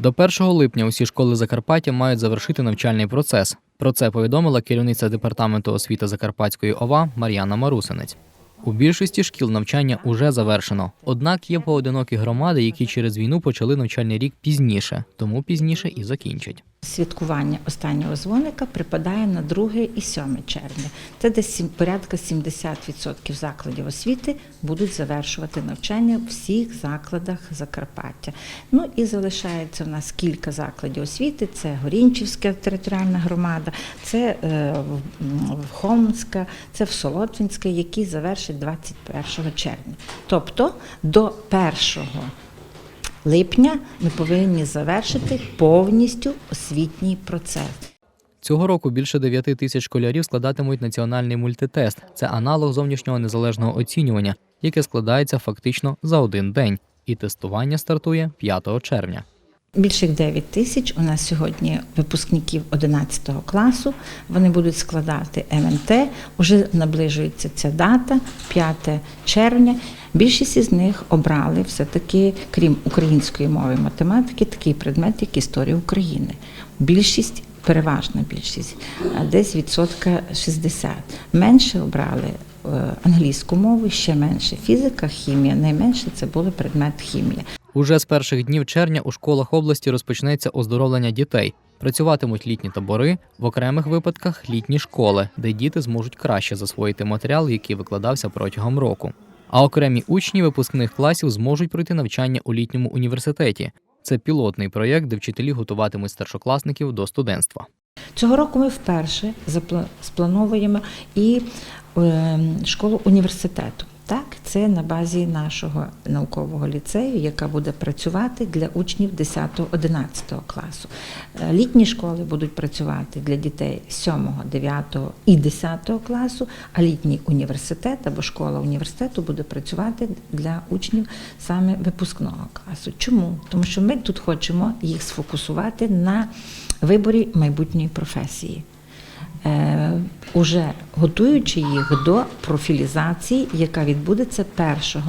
До 1 липня усі школи Закарпаття мають завершити навчальний процес. Про це повідомила керівниця департаменту освіти Закарпатської ОВА Мар'яна Марусинець. У більшості шкіл навчання уже завершено. Однак є поодинокі громади, які через війну почали навчальний рік пізніше, тому пізніше і закінчать. Святкування останнього дзвоника припадає на 2 і 7 червня. Це десь порядка 70% закладів освіти будуть завершувати навчання в всіх закладах Закарпаття. Ну і залишається у нас кілька закладів освіти: це Горінчівська територіальна громада, це е, в- Холмська, це в Солотвинська, які завершать 21 червня. Тобто до 1 липня ми повинні завершити повністю освітній процес. Цього року більше 9 тисяч школярів складатимуть національний мультитест. Це аналог зовнішнього незалежного оцінювання, яке складається фактично за один день. І тестування стартує 5 червня. Більше як 9 тисяч у нас сьогодні випускників 11 класу. Вони будуть складати МНТ. Уже наближується ця дата, 5 червня. Більшість із них обрали все-таки, крім української мови математики, такий предмет, як історія України. Більшість, переважна більшість, десь відсотка 60. Менше обрали е, англійську мову, ще менше фізика, хімія. Найменше це був предмет хімія. Уже з перших днів червня у школах області розпочнеться оздоровлення дітей. Працюватимуть літні табори, в окремих випадках літні школи, де діти зможуть краще засвоїти матеріал, який викладався протягом року. А окремі учні випускних класів зможуть пройти навчання у літньому університеті. Це пілотний проєкт, де вчителі готуватимуть старшокласників до студентства. Цього року ми вперше сплановуємо і е, школу університету. Так, це на базі нашого наукового ліцею, яка буде працювати для учнів 10-11 класу. Е, Літні школи будуть працювати для дітей 7, 9 і 10 класу, а літній університет або школа університету буде працювати для учнів саме випускного класу. Чому? Тому що ми тут хочемо їх сфокусувати на виборі майбутньої професії. Е, уже готуючи їх до профілізації, яка відбудеться 1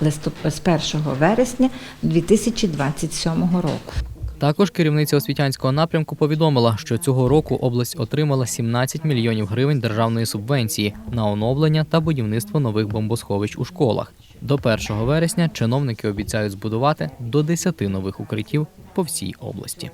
листоп... з 1 вересня 2027 року. Також керівниця освітянського напрямку повідомила, що цього року область отримала 17 мільйонів гривень державної субвенції на оновлення та будівництво нових бомбосховищ у школах. До 1 вересня чиновники обіцяють збудувати до 10 нових укриттів по всій області.